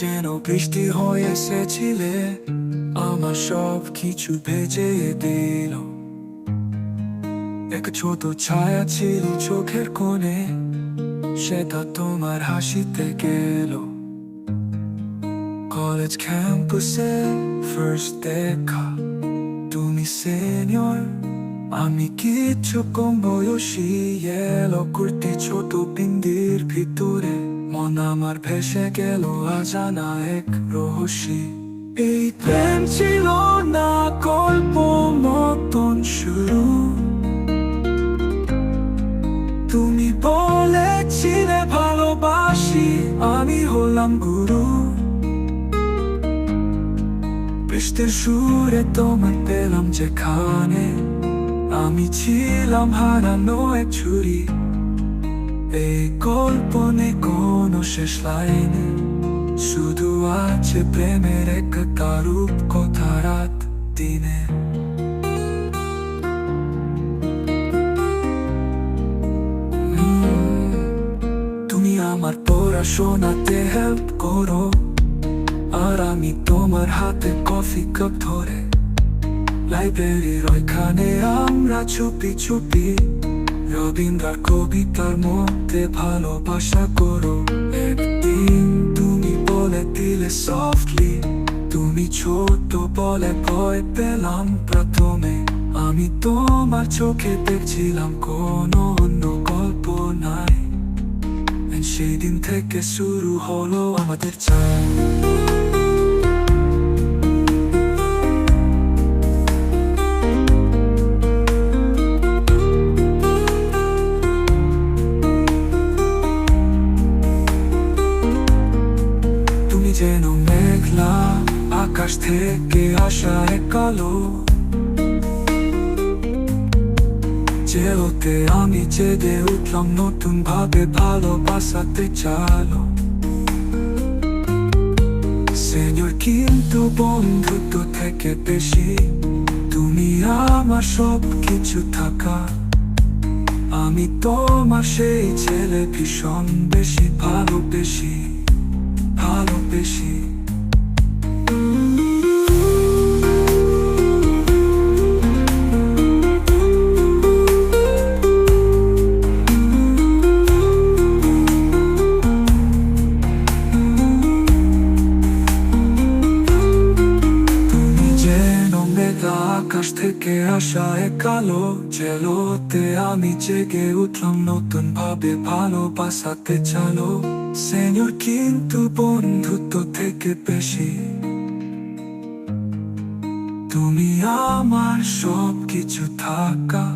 যেন বৃষ্টি হয়ে এসেছিলে, আমার সব কিছু ভেজে দিল। এক ছোট ছায়া ছিল চোখের কোণে, সেটা তোমার হাসিতে গেল। কলেজ ক্যাম্পাসে ফার্স্ট দেখা, তুমি সিনিয়র আমি কিছু কম বয়সী এলো কুর্তি ছোট বিন্দির ভিতরে। মন আমার ভেসে গেল অজানা এক রহস্যি। এই প্রেম ছিল না গল্প মতন শুরু। তুমি বলেছিলে ভালোবাসি, আমি হলাম গুরু। বৃষ্টির সুরে তোমার পেলাম যেখানে। আমি ছিলাম হারানো এক ছুরি। এই গল্প নেই কোনো শেষ লাইনে শুধু আছে প্রেমের এক কারূপ কথা রাত দিনে উম, তুমি আমার পড়াশোনাতে হেল্প করো আর আমি তোমার হাতে কফি কাপ ধরে লাইব্রেরির ওইখানে আমরা চুপি চুপি রবীন্দ্রার কবিতার মধ্যে ভালোবাসা করো। একদিন তুমি বলে দিলে সফটলি তুমি ছোট বলে ভয় পেলাম প্রথমে। আমি তোমার চোখে দেখছিলাম কোনো অন্য গল্প নাই। সেদিন থেকে শুরু হলো আমাদের চাই যেন মেঘলা আকাশ থেকে আসা এক কালো। যেতে আমি জেগে উঠলাম নতুন ভাবে ভালোবাসাতে চালো। সেনিয়র কিন্তু বন্ধুত্ব থেকে বেশি, তুমি আমার সব কিছু থাকা। আমি তোমার সেই ছেলে ভীষণ বেশি ভালোবেসি। ভালোবেসি যেন মেঘা আকাশ থেকে আসা এক কালো জেলোতে আমি জেগে উঠলাম নতুন ভাবে ভালোবাসাতে চালো। সেনিয়র কিন্তু বন্ধুত্ব থেকে বেশি তুমি আমার সব কিছু থাকা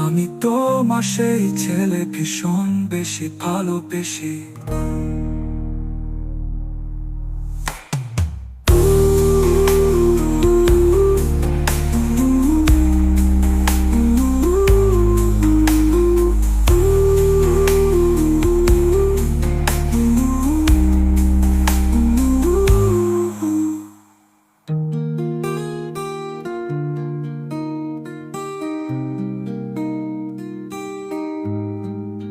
আমি তোমার সেই ছেলে ভীষণ বেশি ভালোবেসি